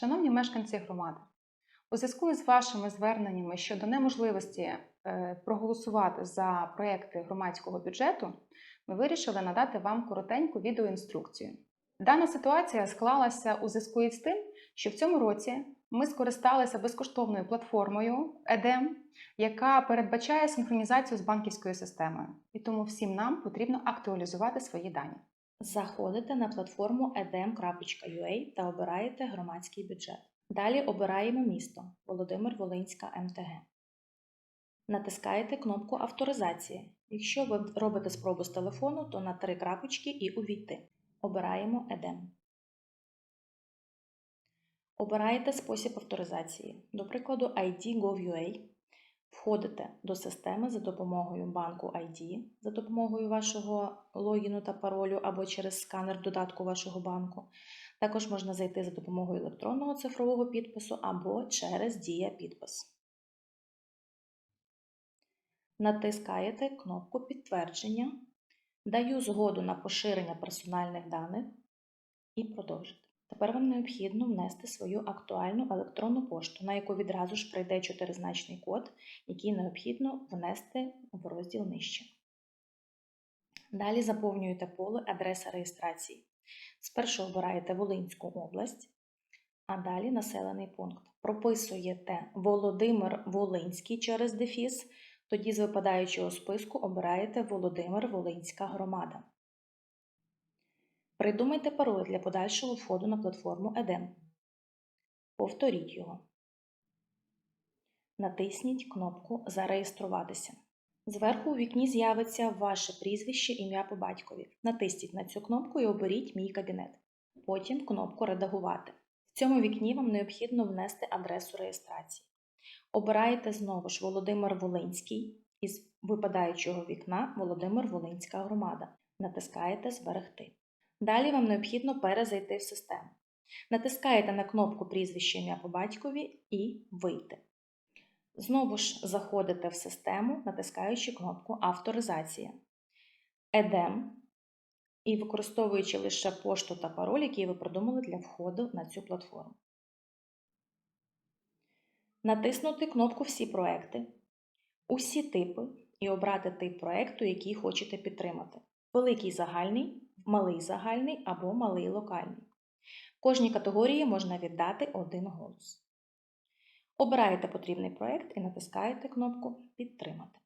Шановні мешканці громади, у зв'язку з вашими зверненнями щодо неможливості е, проголосувати за проекти громадського бюджету, ми вирішили надати вам коротеньку відеоінструкцію. Дана ситуація склалася у зв'язку із тим, що в цьому році ми скористалися безкоштовною платформою EDEM, яка передбачає синхронізацію з банківською системою. І тому всім нам потрібно актуалізувати свої дані. Заходите на платформу edem.ua та обираєте громадський бюджет. Далі обираємо місто Володимир Волинська МТГ. Натискаєте кнопку Авторизації. Якщо ви робите спробу з телефону, то на три крапочки і увійти. Обираємо EDEM. Обираєте спосіб авторизації, до прикладу, ID.gov.ua. Входите до системи за допомогою банку ID, за допомогою вашого логіну та паролю або через сканер додатку вашого банку. Також можна зайти за допомогою електронного цифрового підпису або через Дія підпис. Натискаєте кнопку Підтвердження. Даю згоду на поширення персональних даних і продовжити. Тепер вам необхідно внести свою актуальну електронну пошту, на яку відразу ж прийде чотиризначний код, який необхідно внести в розділ нижче. Далі заповнюєте поле адреса реєстрації. Спершу обираєте Волинську область, а далі населений пункт. Прописуєте Володимир Волинський через дефіс, тоді з випадаючого списку обираєте Володимир Волинська громада. Придумайте пароль для подальшого входу на платформу EDEM. Повторіть його. Натисніть кнопку Зареєструватися. Зверху у вікні з'явиться ваше прізвище, ім'я по батькові. Натисніть на цю кнопку і оберіть Мій кабінет. Потім кнопку Редагувати. В цьому вікні вам необхідно внести адресу реєстрації. Обираєте знову ж Володимир Волинський із випадаючого вікна Володимир Волинська громада. Натискаєте Зберегти. Далі вам необхідно перезайти в систему. Натискаєте на кнопку прізвище ім'я по батькові і Вийти. Знову ж заходите в систему, натискаючи кнопку Авторизація. EDEM і використовуючи лише пошту та пароль, які ви придумали для входу на цю платформу. Натиснути кнопку Всі проекти, усі типи і обрати тип проекту, який хочете підтримати. Великий загальний, малий загальний або малий локальний. Кожній категорії можна віддати один голос. Обираєте потрібний проект і натискаєте кнопку Підтримати.